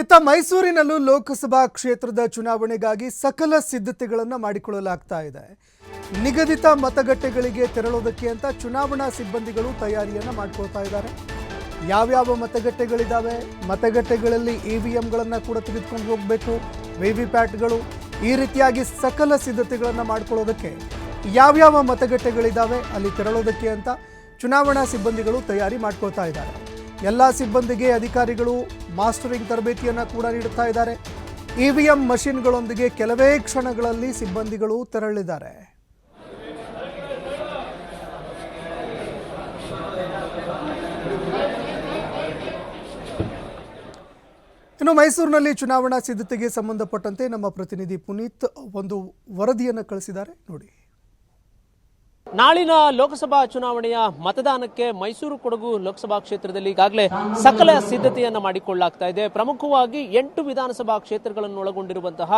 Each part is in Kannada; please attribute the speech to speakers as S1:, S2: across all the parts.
S1: ಇತ್ತ ಮೈಸೂರಿನಲ್ಲೂ ಲೋಕಸಭಾ ಕ್ಷೇತ್ರದ ಚುನಾವಣೆಗಾಗಿ ಸಕಲ ಸಿದ್ಧತೆಗಳನ್ನು ಮಾಡಿಕೊಳ್ಳಲಾಗ್ತಾ ಇದೆ. ನಿಗದಿತ ಮತಗಟ್ಟೆಗಳಿಗೆ ತೆರಳೋದಕ್ಕೆ ಅಂತ ಚುನಾವಣಾ ಸಿಬ್ಬಂದಿಗಳು ತಯಾರಿಯನ್ನು ಮಾಡ್ಕೊಳ್ತಾ ಇದ್ದಾರೆ. ಯಾವ್ಯಾವ ಮತಗಟ್ಟೆಗಳಿದ್ದಾವೆ ಮತಗಟ್ಟೆಗಳಲ್ಲಿ ಇ ವಿ ಎಂಗಳನ್ನು ಕೂಡ ತೆಗೆದುಕೊಂಡು ಹೋಗಬೇಕು. ವಿ ವಿ ಪ್ಯಾಟ್ಗಳು ಈ ರೀತಿಯಾಗಿ ಸಕಲ ಸಿದ್ಧತೆಗಳನ್ನು ಮಾಡ್ಕೊಳ್ಳೋದಕ್ಕೆ ಯಾವ್ಯಾವ ಮತಗಟ್ಟೆಗಳಿದ್ದಾವೆ ಅಲ್ಲಿ ತೆರಳೋದಕ್ಕೆ ಅಂತ ಚುನಾವಣಾ ಸಿಬ್ಬಂದಿಗಳು ತಯಾರಿ ಮಾಡ್ಕೊಳ್ತಾ ಇದ್ದಾರೆ. ಎಲ್ಲ ಸಿಬ್ಬಂದಿಗೆ ಅಧಿಕಾರಿಗಳು ಮಾಸ್ಟರಿಂಗ್ ತರಬೇತಿಯನ್ನು ಕೂಡ ನೀಡುತ್ತಾ ಇದ್ದಾರೆ. ಇ ವಿ ಎಂ ಮಷಿನ್ಗಳೊಂದಿಗೆ ಕೆಲವೇ ಕ್ಷಣಗಳಲ್ಲಿ ಸಿಬ್ಬಂದಿಗಳು ತೆರಳಿದ್ದಾರೆ. ಇನ್ನು ಮೈಸೂರಿನಲ್ಲಿ ಚುನಾವಣಾ ಸಿದ್ಧತೆಗೆ ಸಂಬಂಧಪಟ್ಟಂತೆ ನಮ್ಮ ಪ್ರತಿನಿಧಿ ಪುನೀತ್ ಒಂದು ವರದಿಯನ್ನು ಕಳಿಸಿದ್ದಾರೆ. ನೋಡಿ.
S2: ನಾಳಿನ ಲೋಕಸಭಾ ಚುನಾವಣೆಯ ಮತದಾನಕ್ಕೆ ಮೈಸೂರು ಕೊಡಗು ಲೋಕಸಭಾ ಕ್ಷೇತ್ರದಲ್ಲಿ ಈಗಾಗಲೇ ಸಕಲ ಸಿದ್ಧತೆಯನ್ನ ಮಾಡಿಕೊಳ್ಳಲಾಗ್ತಾ ಇದೆ. ಪ್ರಮುಖವಾಗಿ ಎಂಟು ವಿಧಾನಸಭಾ ಕ್ಷೇತ್ರಗಳನ್ನು ಒಳಗೊಂಡಿರುವಂತಹ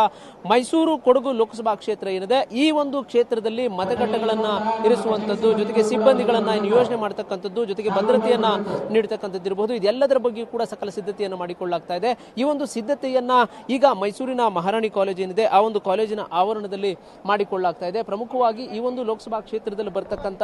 S2: ಮೈಸೂರು ಕೊಡಗು ಲೋಕಸಭಾ ಕ್ಷೇತ್ರ ಏನಿದೆ, ಈ ಒಂದು ಕ್ಷೇತ್ರದಲ್ಲಿ ಮತಗಟ್ಟೆಗಳನ್ನ ಇರಿಸುವಂತದ್ದು ಜೊತೆಗೆ ಸಿಬ್ಬಂದಿಗಳನ್ನ ನಿಯೋಜನೆ ಮಾಡತಕ್ಕಂಥದ್ದು, ಜೊತೆಗೆ ಭದ್ರತೆಯನ್ನ ನೀಡತಕ್ಕಂಥದ್ದು ಇರಬಹುದು ಇದೆಲ್ಲದರ ಬಗ್ಗೆ ಕೂಡ ಸಕಲ ಸಿದ್ಧತೆಯನ್ನು ಮಾಡಿಕೊಳ್ಳಲಾಗ್ತಾ ಇದೆ. ಈ ಒಂದು ಸಿದ್ಧತೆಯನ್ನ ಈಗ ಮೈಸೂರಿನ ಮಹಾರಾಣಿ ಕಾಲೇಜ್ ಏನಿದೆ, ಆ ಒಂದು ಕಾಲೇಜಿನ ಆವರಣದಲ್ಲಿ ಮಾಡಿಕೊಳ್ಳಲಾಗ್ತಾ ಇದೆ. ಪ್ರಮುಖವಾಗಿ ಈ ಒಂದು ಲೋಕಸಭಾ ಕ್ಷೇತ್ರದಲ್ಲಿ ಬರ್ತಕ್ಕಂಥ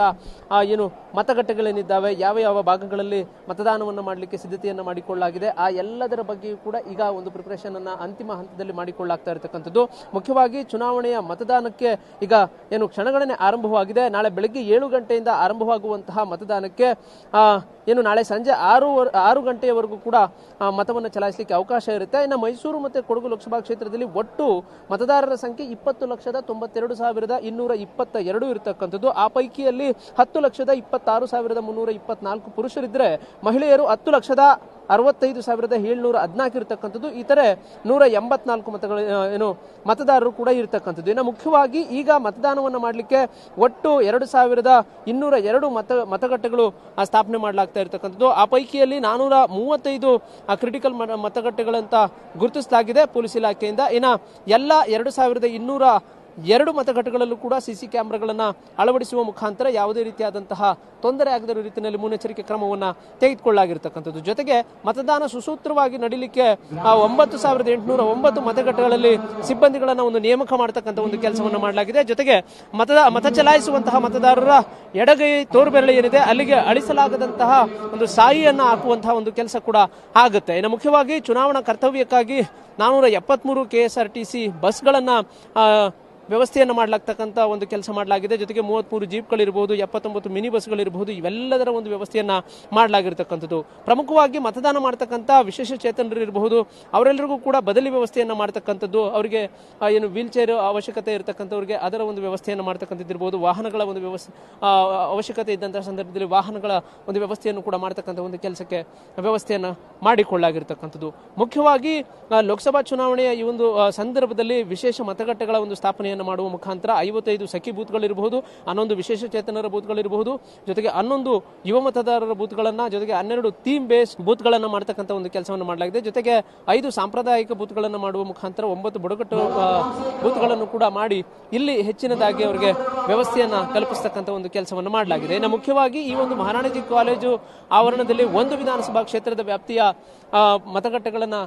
S2: ಆ, ಏನು ಮತಗಟ್ಟೆಗಳೇನಿದ್ದಾವೆ ಯಾವ ಯಾವ ಭಾಗಗಳಲ್ಲಿ ಮತದಾನವನ್ನು ಮಾಡಲಿಕ್ಕೆ ಸಿದ್ಧತೆಯನ್ನು ಮಾಡಿಕೊಳ್ಳಲಾಗಿದೆ ಆ ಎಲ್ಲದರ ಬಗ್ಗೆಯೂ ಕೂಡ ಈಗ ಒಂದು ಪ್ರಿಪರೇಷನ್ ಅನ್ನ ಅಂತಿಮ ಹಂತದಲ್ಲಿ ಮಾಡಿಕೊಳ್ಳಾಗ್ತಾ ಇರತಕ್ಕಂಥದ್ದು. ಮುಖ್ಯವಾಗಿ ಚುನಾವಣೆಯ ಮತದಾನಕ್ಕೆ ಈಗ ಏನು ಕ್ಷಣಗಣನೆ ಆರಂಭವಾಗಿದೆ. ನಾಳೆ ಬೆಳಗ್ಗೆ ಏಳು ಗಂಟೆಯಿಂದ ಆರಂಭವಾಗುವಂತಹ ಮತದಾನಕ್ಕೆ ಆ, ಏನು ನಾಳೆ ಸಂಜೆ ಆರು ಆರು ಗಂಟೆಯವರೆಗೂ ಕೂಡ ಮತವನ್ನು ಚಲಾಯಿಸಲಿಕ್ಕೆ ಅವಕಾಶ ಇರುತ್ತೆ. ಇನ್ನು ಮೈಸೂರು ಮತ್ತು ಕೊಡಗು ಲೋಕಸಭಾ ಕ್ಷೇತ್ರದಲ್ಲಿ ಒಟ್ಟು ಮತದಾರರ ಸಂಖ್ಯೆ ಇಪ್ಪತ್ತು ಲಕ್ಷದ ತೊಂಬತ್ತೆರಡು ಸಾವಿರದ ಇನ್ನೂರ ಇಪ್ಪತ್ತ ಎರಡು ಇರತಕ್ಕಂಥದ್ದು. ಆ ಪೈಕಿಯಲ್ಲಿ ಹತ್ತು ಲಕ್ಷದ ಇಪ್ಪತ್ತಾರು ಸಾವಿರದ ಮುನ್ನೂರ ಇಪ್ಪತ್ನಾಲ್ಕು ಪುರುಷರಿದ್ದರೆ ಮಹಿಳೆಯರು ಹತ್ತು ಲಕ್ಷದ ಅರವತ್ತೈದು ಸಾವಿರದ ಏಳ್ನೂರ ಹದಿನಾಲ್ಕು ಇರತಕ್ಕಂಥದ್ದು. ಇತರೆ ನೂರ ಎಂಬತ್ನಾಲ್ಕು ಮತಗಳು ಏನು, ಮತದಾರರು ಕೂಡ ಇರತಕ್ಕಂಥದ್ದು. ಇನ್ನು ಮುಖ್ಯವಾಗಿ ಈಗ ಮತದಾನವನ್ನು ಮಾಡಲಿಕ್ಕೆ ಒಟ್ಟು ಎರಡು ಸಾವಿರದ ಇನ್ನೂರ ಎರಡು ಮತ, ಮತಗಟ್ಟೆಗಳು ಸ್ಥಾಪನೆ ಮಾಡಲಾಗ್ತಾ ಇರತಕ್ಕಂಥದ್ದು. ಆ ಪೈಕಿಯಲ್ಲಿ ನಾನೂರ ಮೂವತ್ತೈದು ಕ್ರಿಟಿಕಲ್ ಮತಗಟ್ಟೆಗಳಂತ ಗುರುತಿಸಲಾಗಿದೆ ಪೊಲೀಸ್ ಇಲಾಖೆಯಿಂದ. ಇನ್ನು ಎಲ್ಲ ಎರಡು ಸಾವಿರದ ಇನ್ನೂರ ಎರಡು ಮತಗಟ್ಟೆಗಳಲ್ಲೂ ಕೂಡ ಸಿಸಿ ಕ್ಯಾಮೆರಾಗಳನ್ನು ಅಳವಡಿಸುವ ಮುಖಾಂತರ ಯಾವುದೇ ರೀತಿಯಾದಂತಹ ತೊಂದರೆ ಆಗದ ರೀತಿಯಲ್ಲಿ ಮುನ್ನೆಚ್ಚರಿಕೆ ಕ್ರಮವನ್ನು ತೆಗೆದುಕೊಳ್ಳಲಾಗಿರ್ತಕ್ಕಂಥದ್ದು. ಜೊತೆಗೆ ಮತದಾನ ಸುಸೂತ್ರವಾಗಿ ನಡೀಲಿಕ್ಕೆ ಒಂಬತ್ತು ಸಾವಿರದ ಎಂಟುನೂರ ಒಂಬತ್ತು ಮತಗಟ್ಟೆಗಳಲ್ಲಿ ಸಿಬ್ಬಂದಿಗಳನ್ನು ಒಂದು ನೇಮಕ ಮಾಡತಕ್ಕಂಥ ಒಂದು ಕೆಲಸವನ್ನು ಮಾಡಲಾಗಿದೆ. ಜೊತೆಗೆ ಮತದ, ಮತ ಚಲಾಯಿಸುವಂತಹ ಮತದಾರರ ಎಡಗೈ ತೋರುಬೆರಳು ಏನಿದೆ, ಅಲ್ಲಿಗೆ ಅಳಿಸಲಾಗದಂತಹ ಒಂದು ಸಾಯಿಯನ್ನು ಹಾಕುವಂತಹ ಒಂದು ಕೆಲಸ ಕೂಡ ಆಗುತ್ತೆ. ಇನ್ನು ಮುಖ್ಯವಾಗಿ ಚುನಾವಣಾ ಕರ್ತವ್ಯಕ್ಕಾಗಿ ನಾನ್ನೂರ ಎಪ್ಪತ್ತ್ಮೂರು K S R T C ಬಸ್ಗಳನ್ನು ವ್ಯವಸ್ಥೆಯನ್ನು ಮಾಡಲಾಗ್ತಕ್ಕಂಥ ಒಂದು ಕೆಲಸ ಮಾಡಲಾಗಿದೆ. ಜೊತೆಗೆ ಮೂವತ್ತ್ಮೂರು ಜೀಪ್ಗಳಿರ್ಬೋದು, ಎಪ್ಪತ್ತೊಂಬತ್ತು ಮಿನಿ ಬಸ್ಗಳಿರ್ಬೋದು ಇವೆಲ್ಲದರ ಒಂದು ವ್ಯವಸ್ಥೆಯನ್ನು ಮಾಡಲಾಗಿರ್ತಕ್ಕಂಥದ್ದು. ಪ್ರಮುಖವಾಗಿ ಮತದಾನ ಮಾಡ್ತಕ್ಕಂಥ ವಿಶೇಷ ಚೇತನರು ಇರಬಹುದು ಅವರೆಲ್ಲರಿಗೂ ಕೂಡ ಬದಲಿ ವ್ಯವಸ್ಥೆಯನ್ನು ಮಾಡ್ತಕ್ಕಂಥದ್ದು, ಅವರಿಗೆ ಏನು ವೀಲ್ ಚೇರ್ ಅವಶ್ಯಕತೆ ಇರತಕ್ಕಂಥವ್ರಿಗೆ ಅದರ ಒಂದು ವ್ಯವಸ್ಥೆಯನ್ನು ಮಾಡ್ತಕ್ಕಂಥದ್ದು ಇರ್ಬೋದು, ವಾಹನಗಳ ಒಂದು ವ್ಯವಸ್ಥೆ ಅವಶ್ಯಕತೆ ಇದ್ದಂಥ ಸಂದರ್ಭದಲ್ಲಿ ವಾಹನಗಳ ಒಂದು ವ್ಯವಸ್ಥೆಯನ್ನು ಕೂಡ ಮಾಡ್ತಕ್ಕಂಥ ಒಂದು ಕೆಲಸಕ್ಕೆ ವ್ಯವಸ್ಥೆಯನ್ನು ಮಾಡಿಕೊಳ್ಳಾಗಿರ್ತಕ್ಕಂಥದ್ದು ಮುಖ್ಯವಾಗಿ ಲೋಕಸಭಾ ಚುನಾವಣೆಯ ಈ ಒಂದು ಸಂದರ್ಭದಲ್ಲಿ ವಿಶೇಷ ಮತಗಟ್ಟೆಗಳ ಒಂದು ಸ್ಥಾಪನೆಯನ್ನು ಮಾಡುವ ಮುಖಾಂತರ ಐವತ್ತೈದು ಸಖಿ ಬೂತ್ಗಳಿರಬಹುದು, ಹನ್ನೊಂದು ವಿಶೇಷ ಚೇತನರ ಬೂತ್ಗಳಿರಬಹುದು, ಜೊತೆಗೆ ಹನ್ನೊಂದು ಯುವ ಮತದಾರರ ಬೂತ್ಗಳನ್ನ, ಜೊತೆಗೆ ಹನ್ನೆರಡು ಥೀಮ್ ಬೇಸ್ ಬೂತ್ಗಳನ್ನ ಮಾಡತಕ್ಕಂಥ ಒಂದು ಕೆಲಸವನ್ನು ಮಾಡಲಾಗಿದೆ. ಜೊತೆಗೆ ಐದು ಸಾಂಪ್ರದಾಯಿಕ ಬೂತ್ಗಳನ್ನು ಮಾಡುವ ಮುಖಾಂತರ ಒಂಬತ್ತು ಬುಡಕಟ್ಟು ಬೂತ್ಗಳನ್ನು ಕೂಡ ಮಾಡಿ ಇಲ್ಲಿ ಹೆಚ್ಚಿನದಾಗಿ ಅವರಿಗೆ ವ್ಯವಸ್ಥೆಯನ್ನ ಕಲ್ಪಿಸ್ತಕ್ಕಂಥ ಒಂದು ಕೆಲಸವನ್ನು ಮಾಡಲಾಗಿದೆ. ಇನ್ನು ಮುಖ್ಯವಾಗಿ ಈ ಒಂದು ಮಹಾರಾಣಜಿ ಕಾಲೇಜು ಆವರಣದಲ್ಲಿ ಒಂದು ವಿಧಾನಸಭಾ ಕ್ಷೇತ್ರದ ವ್ಯಾಪ್ತಿಯ ಮತಗಟ್ಟೆಗಳನ್ನ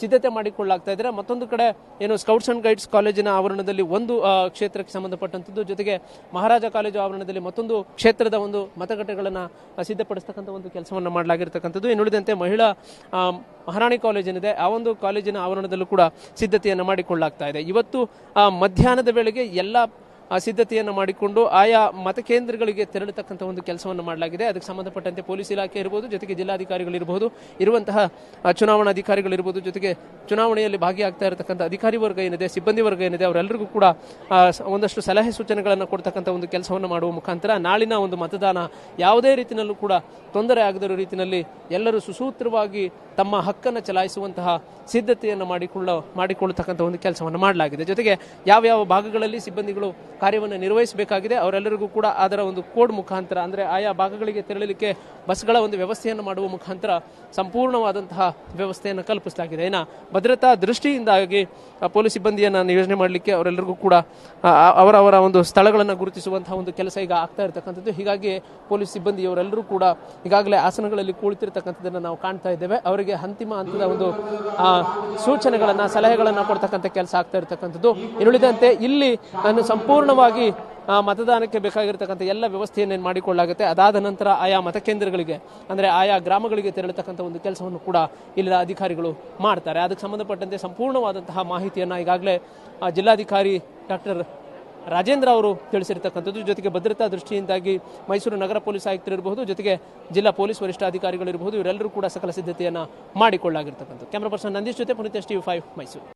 S2: ಸಿದ್ಧತೆ ಮಾಡಿಕೊಳ್ಳಾಗ್ತಾ ಇದ್ದಾರೆ. ಮತ್ತೊಂದು ಕಡೆ ಏನು ಸ್ಕೌಟ್ಸ್ ಅಂಡ್ ಗೈಡ್ಸ್ ಕಾಲೇಜಿನ ಆವರಣದಲ್ಲಿ ಒಂದು ಕ್ಷೇತ್ರಕ್ಕೆ ಸಂಬಂಧಪಟ್ಟಂಥದ್ದು ಜೊತೆಗೆ ಮಹಾರಾಜ ಕಾಲೇಜು ಆವರಣದಲ್ಲಿ ಮತ್ತೊಂದು ಕ್ಷೇತ್ರದ ಒಂದು ಮತಗಟ್ಟೆಗಳನ್ನು ಸಿದ್ಧಪಡಿಸ್ತಕ್ಕಂಥ ಒಂದು ಕೆಲಸವನ್ನು ಮಾಡಲಾಗಿರ್ತಕ್ಕಂಥದ್ದು. ಇನ್ನುಳಿದಂತೆ ಮಹಿಳಾ ಮಹಾರಾಣಿ ಕಾಲೇಜ್ ಏನಿದೆ ಆ ಒಂದು ಕಾಲೇಜಿನ ಆವರಣದಲ್ಲೂ ಕೂಡ ಸಿದ್ಧತೆಯನ್ನು ಮಾಡಿಕೊಳ್ಳಲಾಗ್ತಾ ಇದೆ. ಇವತ್ತು ಮಧ್ಯಾಹ್ನದ ವೇಳೆಗೆ ಎಲ್ಲ ಸಿದ್ಧತೆಯನ್ನು ಮಾಡಿಕೊಂಡು ಆಯಾ ಮತಕೇಂದ್ರಗಳಿಗೆ ತೆರಳತಕ್ಕಂಥ ಒಂದು ಕೆಲಸವನ್ನು ಮಾಡಲಾಗಿದೆ. ಅದಕ್ಕೆ ಸಂಬಂಧಪಟ್ಟಂತೆ ಪೊಲೀಸ್ ಇಲಾಖೆ ಇರಬಹುದು ಜೊತೆಗೆ ಜಿಲ್ಲಾಧಿಕಾರಿಗಳಿರ್ಬೋದು ಇರುವಂತಹ ಚುನಾವಣಾಧಿಕಾರಿಗಳಿರ್ಬೋದು ಜೊತೆಗೆ ಚುನಾವಣೆಯಲ್ಲಿ ಭಾಗಿಯಾಗ್ತಾ ಇರತಕ್ಕಂಥ ಅಧಿಕಾರಿ ವರ್ಗ ಏನಿದೆ, ಸಿಬ್ಬಂದಿ ವರ್ಗ ಏನಿದೆ, ಅವರೆಲ್ಲರಿಗೂ ಕೂಡ ಒಂದಷ್ಟು ಸಲಹೆ ಸೂಚನೆಗಳನ್ನು ಕೊಡ್ತಕ್ಕಂಥ ಒಂದು ಕೆಲಸವನ್ನು ಮಾಡುವ ಮುಖಾಂತರ ನಾಳಿನ ಒಂದು ಮತದಾನ ಯಾವುದೇ ರೀತಿಯಲ್ಲೂ ಕೂಡ ತೊಂದರೆ ಆಗದಿರೋ ರೀತಿಯಲ್ಲಿ ಎಲ್ಲರೂ ಸುಸೂತ್ರವಾಗಿ ತಮ್ಮ ಹಕ್ಕನ್ನು ಚಲಾಯಿಸುವಂತಹ ಸಿದ್ಧತೆಯನ್ನು ಮಾಡಿಕೊಳ್ಳ, ಮಾಡಿಕೊಳ್ಳತಕ್ಕಂಥ ಒಂದು ಕೆಲಸವನ್ನು ಮಾಡಲಾಗಿದೆ. ಜೊತೆಗೆ ಯಾವ ಯಾವ ಭಾಗಗಳಲ್ಲಿ ಸಿಬ್ಬಂದಿಗಳು ಕಾರ್ಯವನ್ನು ನಿರ್ವಹಿಸಬೇಕಾಗಿದೆ. ಅವರೆಲ್ಲರಿಗೂ ಕೂಡ ಅದರ ಒಂದು ಕೋಡ್ ಮುಖಾಂತರ, ಅಂದರೆ ಆಯಾ ಭಾಗಗಳಿಗೆ ತೆರಳಲಿಕ್ಕೆ ಬಸ್ಗಳ ಒಂದು ವ್ಯವಸ್ಥೆಯನ್ನು ಮಾಡುವ ಮುಖಾಂತರ ಸಂಪೂರ್ಣವಾದಂತಹ ವ್ಯವಸ್ಥೆಯನ್ನು ಕಲ್ಪಿಸಲಾಗಿದೆ. ಇನ್ನು ಭದ್ರತಾ ದೃಷ್ಟಿಯಿಂದಾಗಿ ಪೊಲೀಸ್ ಸಿಬ್ಬಂದಿಯನ್ನು ನಿಯೋಜನೆ ಮಾಡಲಿಕ್ಕೆ ಅವರೆಲ್ಲರಿಗೂ ಕೂಡ ಅವರವರ ಒಂದು ಸ್ಥಳಗಳನ್ನು ಗುರುತಿಸುವಂತಹ ಒಂದು ಕೆಲಸ ಈಗ ಆಗ್ತಾ ಇರತಕ್ಕಂಥದ್ದು. ಹೀಗಾಗಿ ಪೊಲೀಸ್ ಸಿಬ್ಬಂದಿಯವರೆಲ್ಲರೂ ಕೂಡ ಈಗಾಗಲೇ ಆಸನಗಳಲ್ಲಿ ಕುಳಿತಿರ್ತಕ್ಕಂಥದ್ದನ್ನು ನಾವು ಕಾಣ್ತಾ ಇದ್ದೇವೆ. ಅವರಿಗೆ ಅಂತಿಮ ಹಂತದ ಒಂದು ಸೂಚನೆಗಳನ್ನು, ಸಲಹೆಗಳನ್ನು ಕೊಡ್ತಕ್ಕಂಥ ಕೆಲಸ ಆಗ್ತಾ ಇರತಕ್ಕಂಥದ್ದು. ಇನ್ನುಳಿದಂತೆ ಇಲ್ಲಿ ನಾನು ಸಂಪೂರ್ಣವಾಗಿ ಮತದಾನಕ್ಕೆ ಬೇಕಾಗಿರ್ತಕ್ಕಂಥ ಎಲ್ಲ ವ್ಯವಸ್ಥೆಯನ್ನು ಮಾಡಿಕೊಳ್ಳಾಗುತ್ತೆ ಅದಾದ ನಂತರ ಆಯಾ ಮತಕೇಂದ್ರಗಳಿಗೆ, ಅಂದರೆ ಆಯಾ ಗ್ರಾಮಗಳಿಗೆ ತೆರಳತಕ್ಕಂಥ ಒಂದು ಕೆಲಸವನ್ನು ಕೂಡ ಇಲ್ಲಿನ ಅಧಿಕಾರಿಗಳು ಮಾಡ್ತಾರೆ. ಅದಕ್ಕೆ ಸಂಬಂಧಪಟ್ಟಂತೆ ಸಂಪೂರ್ಣವಾದಂತಹ ಮಾಹಿತಿಯನ್ನು ಈಗಾಗಲೇ ಜಿಲ್ಲಾಧಿಕಾರಿ ಡಾಕ್ಟರ್ ರಾಜೇಂದ್ರ ಅವರು ತಿಳಿಸಿರ್ತಕ್ಕಂಥದ್ದು. ಜೊತೆಗೆ ಭದ್ರತಾ ದೃಷ್ಟಿಯಿಂದಾಗಿ ಮೈಸೂರು ನಗರ ಪೊಲೀಸ್ ಆಯುಕ್ತರಿರಬಹುದು ಜೊತೆಗೆ ಜಿಲ್ಲಾ ಪೊಲೀಸ್ ವರಿಷ್ಠಾಧಿಕಾರಿಗಳಿರಬಹುದು ಇವರೆಲ್ಲರೂ ಕೂಡ ಸಕಲ ಸಿದ್ಧತೆಯನ್ನು ಮಾಡಿಕೊಳ್ಳಾಗಿರ್ತಕ್ಕಂಥದ್ದು ಕ್ಯಾಮ್ರಾ ಪರ್ಸನ್ ನಂದೀಶ್ ಜೊತೆ Puneeth S T five Mysuru.